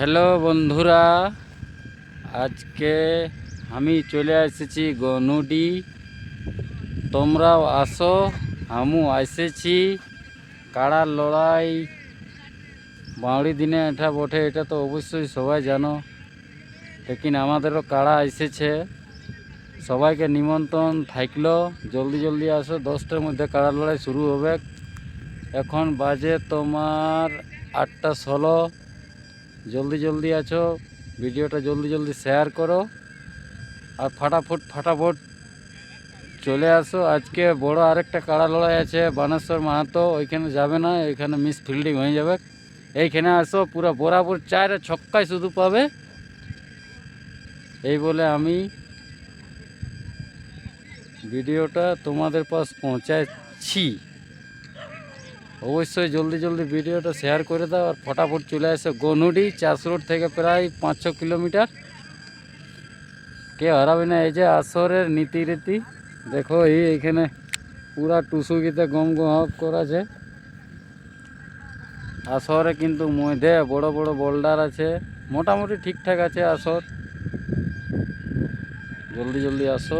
Hello বন্ধুরা, আজকে আমি চলে এসেছি গনুডি। তোমরাও আসো আমু এসেছি। কাড়ার লড়াই? বাউড়ি দিনে এটা বটে, এটা তো অবশ্যই সবাই জানো। লেকিন আমাদেরও কাড়া এসেছে, সবাইকে নিমন্ত্রণ থাকল। জলদি জলদি আসো, দশটার মধ্যে কাড়া লড়াই শুরু হবে। এখন বাজে তোমার আটটা ষোলো। জলদি জলদি আছো, ভিডিওটা জলদি জলদি শেয়ার করো, আর ফাটাফট ফাটাফট চলে আসো। আজকে বড় আরেকটা কাড়া লড়াই আছে, বানেশ্বর মাহাতো, ওইখানে যাবে না, ওইখানে মিস ফিল্ডিং হয়ে যাবে। এইখানে আসো, পুরো বরাবর চারে ছক্কায় শুধু পাবে। এই বলে আমি ভিডিওটা তোমাদের পাশ পৌঁছাচ্ছি। অবশ্যই জলদি জলদি ভিডিওটা শেয়ার করে দাও আর ফটাফট চলে আসে গনুডি চাষ রোড থেকে প্রায় পাঁচ ছ কিলোমিটার। কে হারাবে না? এই যে আসরের নীতি রীতি দেখো, এই এখানে পুরা টুসুকিতে গম গম করাছে আসরে কিন্তু মধ্যে বড় বড় বোল্ডার আছে। মোটামুটি ঠিকঠাক আছে আসর। জলদি জলদি আসো।